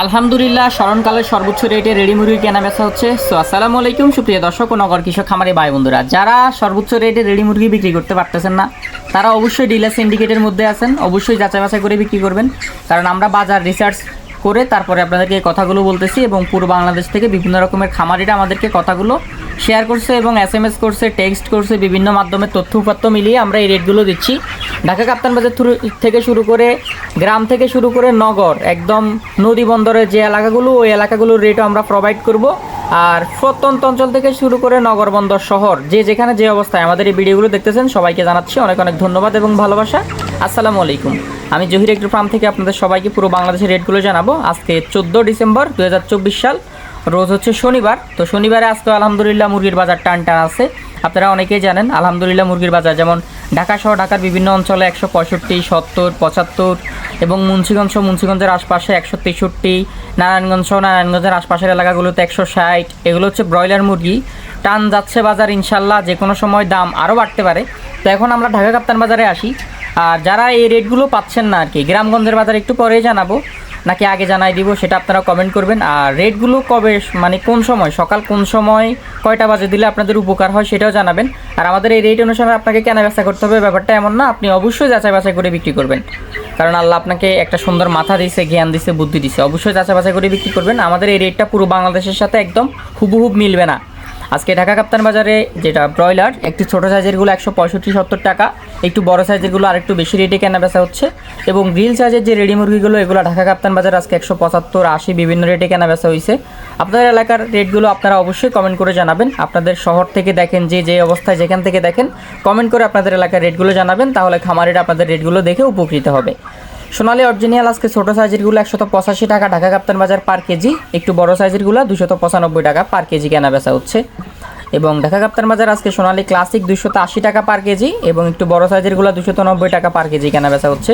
আলহামদুলিল্লাহ স্মরণকালের সর্বোচ্চ রেটে রেডি মুরগি কেনা বেচা হচ্ছে। সো আসসালামু আলাইকুম, সুপ্রিয় দর্শক ও নগর কৃষক, খামারি ভাই বন্ধুরা। যারা সর্বোচ্চ রেটে রেডি মুরগি বিক্রি করতে পারতেছেন না, তারা অবশ্যই ডিলার সিন্ডিকেটের মধ্যে আছেন। অবশ্যই যাচাই বাছাই করে বিক্রি করবেন। কারণ আমরা বাজার রিসার্চ করে তারপরে আপনাদেরকে এই কথাগুলো বলতেছি এবং পুরো বাংলাদেশ থেকে বিভিন্ন রকমের খামারিরা আমাদেরকে কথাগুলো শেয়ার করছে এবং এস এম এস করছে টেক্সট করছে, বিভিন্ন মাধ্যমে তথ্য উপাত্ত মিলিয়ে আমরা এই রেটগুলো দিচ্ছি। ঢাকা কাপ্তান বাজার থেকে শুরু করে গ্রাম থেকে শুরু করে নগর, একদম নদী বন্দরের যে এলাকাগুলো, ওই এলাকাগুলোর রেটও আমরা প্রোভাইড করব। আর প্রত্যন্ত অঞ্চল থেকে শুরু করে নগর বন্দর শহর, যে যেখানে যে অবস্থায় আমাদের এই ভিডিওগুলো দেখতেছেন, সবাইকে জানাচ্ছি অনেক অনেক ধন্যবাদ এবং ভালোবাসা। আসসালামু আলাইকুম। আমি জহির একটু ফার্ম থেকে আপনাদের সবাইকে পুরো বাংলাদেশের রেটগুলো জানাব। আজকে চোদ্দ ডিসেম্বর দু হাজার চব্বিশ সাল রোজ হচ্ছে শনিবার। তো শনিবারে আজকে আলহামদুলিল্লাহ মুরগির বাজার টান টান আছে। আপনারা অনেকেই জানেন, আলহামদুলিল্লাহ মুরগির বাজার যেমন ঢাকা সহ ঢাকার বিভিন্ন অঞ্চলে একশো পঁয়ষট্টি, সত্তর, পঁচাত্তর এবং মুন্সিগঞ্জ সহ মুন্সিগঞ্জের আশপাশে একশো তেষট্টি, নারায়ণগঞ্জ সহ নারায়ণগঞ্জের আশপাশের এলাকাগুলোতে একশো ষাট। এগুলো হচ্ছে ব্রয়লার মুরগি। টান যাচ্ছে বাজার ইনশাল্লাহ, যে কোনো সময় দাম আরও বাড়তে পারে। তো এখন আমরা ঢাকা কাপ্তান বাজারে আসি। আর যারা এই রেটগুলো পাচ্ছেন না আর কি, গ্রামগঞ্জের বাজার একটু পরেই জানাব। নাকি আগে জানাই দিব, সেটা আপনারা কমেন্ট করবেন। আর রেটগুলো কবে মানে কোন সময়, সকাল কোন সময়, কয়টা বাজে দিলে আপনাদের উপকার হয় সেটাও জানাবেন। আর আমাদের এই রেট অনুসারে আপনাকে কেনা বেচা করতে হবে, ব্যাপারটা এমন না, আপনি অবশ্যই যাচাই বাছাই করে বিক্রি করবেন। কারণ আল্লাহ আপনাকে একটা সুন্দর মাথা দিছে, জ্ঞান দিছে, বুদ্ধি দিছে, অবশ্যই যাচাই বাছাই করে বিক্রি করবেন। আমাদের এই রেটটা পুরো বাংলাদেশের সাথে একদম হুবহুব মিলবে না। আজকে ঢাকা কাপ্তান বাজারে যেটা ব্রয়লার, একটু ছোটো সাইজেরগুলো একশো পঁয়ষট্টি, সত্তর টাকা, একটু বড় সাইজেরগুলো আর একটু বেশি রেটে কেনা বেচা হচ্ছে এবং গ্রিল সাইজের যে রেডি মুরগিগুলো, এগুলো ঢাকা কাপ্তান বাজার আজকে একশো পঁচাত্তর, আশি বিভিন্ন রেটে কেনা বেচা হয়েছে আপনাদের এলাকার রেটগুলো আপনারা অবশ্যই কমেন্ট করে জানাবেন। আপনাদের শহর থেকে দেখেন যে যে অবস্থায় যেখান থেকে দেখেন কমেন্ট করে আপনাদের এলাকার রেটগুলো জানাবেন, তাহলে খামারিরা আপনাদের রেটগুলো দেখে উপকৃত হবে। সোনালী অরিজিনাল আজকে ছোটো সাইজেরগুলো একশত পঁচাশি টাকা, ঢাকা কাপ্তান বাজার পার কেজি। একটু বড় সাইজেরগুলো দুশত পঁচানব্বই টাকা পার কেজি কেনা বেচা হচ্ছে। এবং ঢাকা কাপ্তান বাজার আজকে সোনালি ক্লাসিক দুশত আশি টাকা পার কেজি এবং একটু বড় সাইজেরগুলো দুশত নব্বই টাকা পার কেজি কেনা বেচা হচ্ছে।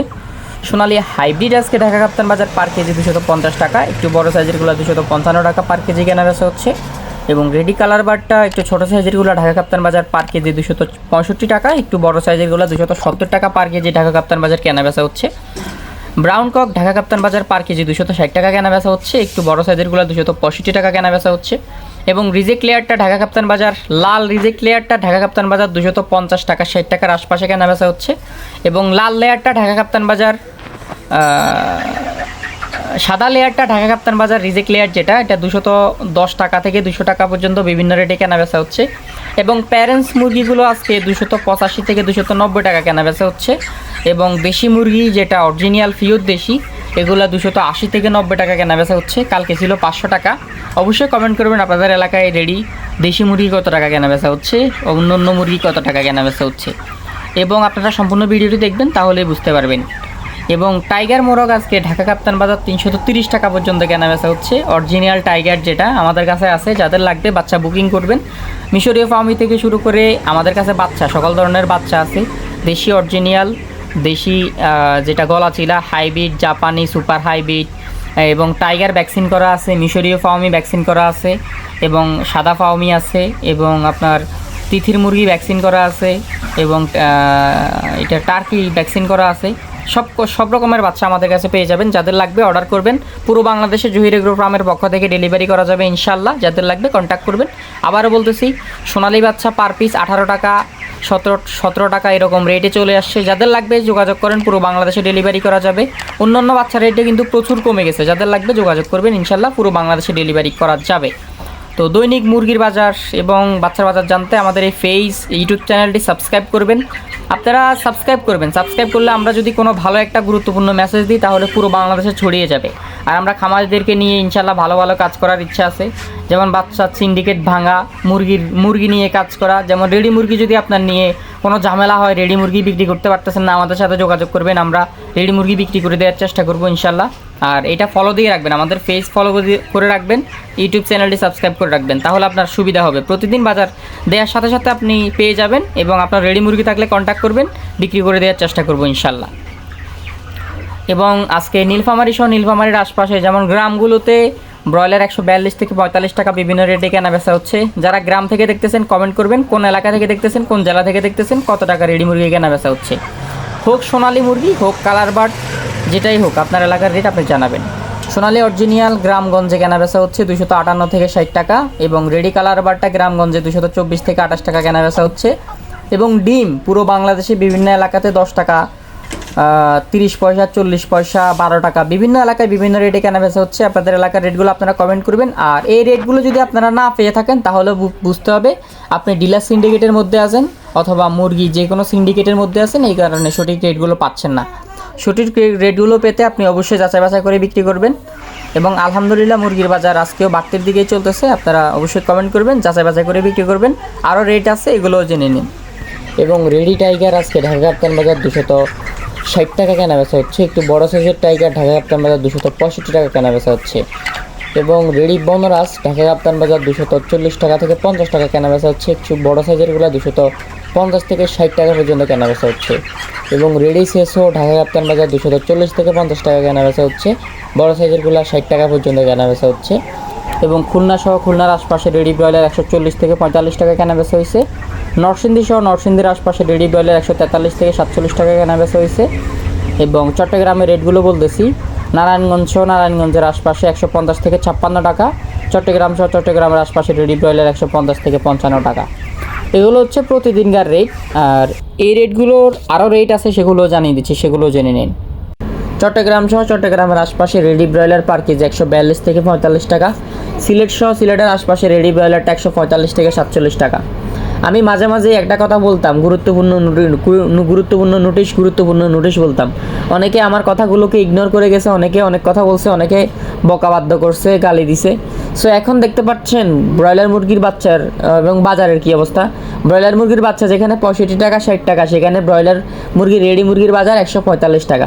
সোনালি হাইব্রিড আজকে ঢাকা কাপ্তান বাজার পার কেজি দুশত পঞ্চাশ টাকা, একটু বড় সাইজেরগুলো দুশত পঞ্চান্ন টাকা পার কেজি কেনা বেচা হচ্ছে। এবং রেডি কালার বারটা একটু ছোটো সাইজেরগুলো ঢাকা কাপ্তান বাজার পার কেজি দুশত পঁয়ষট্টি টাকা, একটু বড় সাইজেরগুলো দুশত সত্তর টাকা পার কেজি ঢাকা কাপ্তান বাজার কেনা বেচা হচ্ছে। ব্রাউন কক ঢাকা কাপ্তান বাজার পার কেজি দুশত ষাট টাকা কেনা বেচা হচ্ছে। একটু বড় সাইজেরগুলো দুশত পঁয়ষট্টি টাকা কেনা বেচা হচ্ছে। এবং রিজেক্ট লেয়ারটা ঢাকা কাপ্তান বাজার, লাল রিজেক্ট লেয়ারটা ঢাকা কাপ্তান বাজার দুশত পঞ্চাশ টাকা, ষাট টাকার আশপাশে কেনা বেচা হচ্ছে। এবং লাল লেয়ারটা ঢাকা কাপ্তান বাজার সাদা লেয়ারটা ঢাকা কাপ্তান বাজার রিজেক্ট লেয়ার যেটা, এটা দুশত দশ টাকা থেকে দুশো টাকা পর্যন্ত বিভিন্ন রেটে কেনা বেচা হচ্ছে। এবং প্যারেন্টস মুরগিগুলো আজকে দুশত পঁচাশি থেকে দুশত নব্বই টাকা কেনা বেচা হচ্ছে। এবং দেশি মুরগি যেটা অরিজিনাল ফিওর দেশি, এগুলো দুশত আশি থেকে নব্বই টাকা কেনা বেচা হচ্ছে। কালকে ছিল পাঁচশো টাকা। অবশ্যই কমেন্ট করবেন, আপনাদের এলাকায় রেডি দেশি মুরগি কত টাকা কেনা বেচা হচ্ছে, অন্য অন্য মুরগি কত টাকা কেনা বেচা হচ্ছে। এবং আপনারা সম্পূর্ণ ভিডিওটি দেখবেন, তাহলেই বুঝতে পারবেন। এবং টাইগার মোরগ আজকে ঢাকা কাপ্তান বাজার তিনশত তিরিশ টাকা পর্যন্ত কেনা বেচা হচ্ছে। অরিজিনাল টাইগার যেটা আমাদের কাছে আছে, যাদের লাগবে বাচ্চা বুকিং করবেন। মিশরীয় ফার্মি থেকে শুরু করে আমাদের কাছে বাচ্চা, সকল ধরনের বাচ্চা আছে। দেশি অরিজিনাল দেশি যেটা গলা চিলা হাইব্রিড, জাপানি, সুপার হাইব্রিড, এবং টাইগার ভ্যাকসিন করা আছে, মিশরীয় ফার্মি ভ্যাকসিন করা আছে, এবং সাদা ফার্মি আছে, এবং আপনার তিথির মুরগি ভ্যাকসিন করা আছে, এবং এটা টার্কি ভ্যাকসিন করা আছে। সব সব রকমের বাচ্চা আমাদের কাছে পেয়ে যাবেন, যাদের লাগবে অর্ডার করবেন। পুরো বাংলাদেশে জহির এগ্রো ফার্মের পক্ষ থেকে ডেলিভারি করা যাবে ইনশাল্লাহ যাদের লাগবে কন্ট্যাক্ট করবেন। আবারও বলতেছি, সোনালী বাচ্চা পার পিস আঠারো টাকা সতেরো সতেরো টাকা এরকম রেটে চলে আসছে। যাদের লাগবে যোগাযোগ করেন, পুরো বাংলাদেশে ডেলিভারি করা যাবে। অন্যান্য বাচ্চার রেটে কিন্তু প্রচুর কমে গেছে। যাদের লাগবে যোগাযোগ করবেন, ইনশাল্লাহ পুরো বাংলাদেশে ডেলিভারি করা যাবে। তো দৈনিক মুরগির বাজার এবং বাচ্চার বাজার জানতে আমাদের এই ফেস ইউটিউব চ্যানেলটি সাবস্ক্রাইব করবেন। আপনারা সাবস্ক্রাইব করবেন। সাবস্ক্রাইব করলে আমরা যদি কোনো ভালো একটা গুরুত্বপূর্ণ মেসেজ দিই, তাহলে পুরো বাংলাদেশে ছড়িয়ে যাবে। আর আমরা খামারদেরকে নিয়ে ইনশাল্লাহ ভালো ভালো কাজ করার ইচ্ছা আছে। যেমন বাচ্চা সিন্ডিকেট ভাঙা মুরগির মুরগি নিয়ে কাজ করা, যেমন রেডি মুরগি যদি আপনার নিয়ে কোনো ঝামেলা হয় রেডি মুরগি বিক্রি করতে পারতেছেন না, আমাদের সাথে যোগাযোগ করবেন, আমরা রেডি মুরগি বিক্রি করে দেওয়ার চেষ্টা করব ইনশাল্লাহ। আর এটা ফলো দিয়ে রাখবেন, আমাদের ফেস ফলো করে রাখবেন ইউটিউব চ্যানেলটি সাবস্ক্রাইব করে রাখবেন, তাহলে আপনার সুবিধা হবে। প্রতিদিন বাজার দেওয়ার সাথে সাথে আপনি পেয়ে যাবেন এবং আপনার রেডি মুরগি থাকলে কন্ট্যাক্ট করবেন, বিক্রি করে দেওয়ার চেষ্টা করব ইনশাল্লাহ। এবং আজকে নীলফামারি সহ নীলফামারির আশপাশে যেমন গ্রামগুলোতে ব্রয়লার একশো বিয়াল্লিশ থেকে পঁয়তাল্লিশ টাকা বিভিন্ন রেটে কেনা বেচা হচ্ছে। যারা গ্রাম থেকে দেখতেছেন কমেন্ট করবেন, কোন এলাকা থেকে দেখতেছেন, কোন জেলা থেকে দেখতেছেন, কত টাকা রেডি মুরগি কেনা বেচা হচ্ছে। হোক সোনালী মুরগি, হোক কালার বার্ড, যেটাই হোক, আপনার এলাকার রেট আপনি জানাবেন। সোনালী অরিজিনিয়াল গ্রামগঞ্জে কেনা বেচা হচ্ছে দুশত আটান্ন থেকে ষাট টাকা এবং রেডি কালার বারটা গ্রামগঞ্জে দুশত চব্বিশ থেকে আঠাশ টাকা কেনা বেচা হচ্ছে। এবং ডিম, পুরো বাংলাদেশে বিভিন্ন এলাকাতে দশ টাকা তিরিশ পয়সা, চল্লিশ পয়সা, বারো টাকা। বিভিন্ন এলাকায় বিভিন্ন রেটে কেনা বেচা হচ্ছে। আপনাদের এলাকার রেটগুলো আপনারা কমেন্ট করবেন। আর এই রেটগুলো যদি আপনারা না পেয়ে থাকেন, তাহলে বুঝতে হবে আপনি ডিলার সিন্ডিকেটের মধ্যে আছেন অথবা মুরগি যে কোনো সিন্ডিকেটের মধ্যে আছেন, এই কারণে সঠিক রেটগুলো পাচ্ছেন না। সঠিক রেটগুলো পেতে আপনি অবশ্যই যাচাই বাছাই করে বিক্রি করবেন। এবং আলহামদুলিল্লাহ মুরগির বাজার আজকেও বাড়তির দিকেই চলতেছে। আপনারা অবশ্যই কমেন্ট করবেন, যাচাই বাছাই করে বিক্রি করবেন। আরও রেট আছে, এগুলোও জেনে নিন। এবং রেডি টাইগার আজকে ঢাকা বাজার দুশত ষাট টাকা কেনা বেচা হচ্ছে, একটু বড় সাইজের টাইগার ঢাকা কাপ্তান বাজার দুশত পঁয়ষট্টি টাকা কেনা বেচা হচ্ছে এবং রেডি বনরাজ ঢাকা কাপ্তান বাজার দুশত চল্লিশ টাকা থেকে পঞ্চাশ টাকা কেনা বেচা হচ্ছে, একটু বড় সাইজেরগুলো দুশত পঞ্চাশ থেকে ষাট টাকা পর্যন্ত কেনা বেচা হচ্ছে এবং রেডি শেষও ঢাকা কাপ্তান বাজার দুশত চল্লিশ থেকে পঞ্চাশ টাকা কেনা বেচা হচ্ছে, বড় সাইজেরগুলো ষাট টাকা পর্যন্ত কেনা বেচা হচ্ছে এবং খুলনা সহ খুলনার আশপাশে রেডি ব্রয়লার একশো চল্লিশ থেকে পঁয়তাল্লিশ টাকা কেনা বেচা হয়েছে। নরসিংদী সহ নরসিংদীর আশপাশে রেডি ব্রয়লার একশো তেতাল্লিশ থেকে সাতচল্লিশ টাকা কেনা বেচা হয়েছে এবং চট্টগ্রামের রেটগুলো বলতেছি। নারায়ণগঞ্জ সহ নারায়ণগঞ্জের আশপাশে একশো পঞ্চাশ থেকে ছাপ্পান্ন টাকা, চট্টগ্রাম সহ চট্টগ্রামের আশপাশে রেডি ব্রয়লার একশো পঞ্চাশ থেকে পঞ্চান্ন টাকা। এগুলো হচ্ছে প্রতিদিনকার রেট, আর এই রেটগুলোর আরও রেট আছে সেগুলো জানিয়ে দিচ্ছি সেগুলো জেনে নিন। চট্টগ্রাম সহ চট্টগ্রামের আশপাশে রেডি ব্রয়লার পার কেজি একশো বিয়াল্লিশ থেকে পঁয়তাল্লিশ টাকা, সিলেট সহ সিলেটের আশপাশে রেডি ব্রয়লারটা একশো পঁয়তাল্লিশ থেকে সাতচল্লিশ টাকা। আমি মাঝে মাঝে একটা কথা বলতাম, গুরুত্বপূর্ণ গুরুত্বপূর্ণ নোটিশ গুরুত্বপূর্ণ নোটিশ বলতাম। অনেকে আমার কথাগুলোকে ইগনোর করে গেছে, অনেকে অনেক কথা বলছে, অনেকে বকাবাদ্য করছে, গালি দিছে। সো এখন দেখতে পাচ্ছেন, ব্রয়লার মুরগির বাচ্চার এবং বাজারের কি অবস্থা? ব্রয়লার মুরগির বাচ্চা যেখানে পঁয়ষট্টি টাকা, ষাট টাকা, সেখানে ব্রয়লার মুরগি, রেডি মুরগির বাজার একশো পঁয়তাল্লিশ টাকা।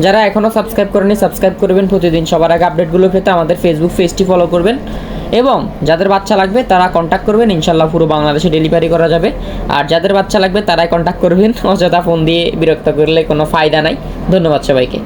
যারা এখনও সাবস্ক্রাইব করেনি সাবস্ক্রাইব করবেন প্রতিদিন। সবার আগে আপডেটগুলো পেতে আমাদের ফেসবুক পেজটি ফলো করবেন। এবং যাদের বাচ্চা লাগবে, তারা কন্ট্যাক্ট করবেন। ইনশাল্লাহ পুরো বাংলাদেশে ডেলিভারি করা যাবে। আর যাদের বাচ্চা লাগবে, তারাই কন্ট্যাক্ট করবেন। অযথা ফোন দিয়ে বিরক্ত করলে কোনো ফায়দা নাই। ধন্যবাদ সবাইকে।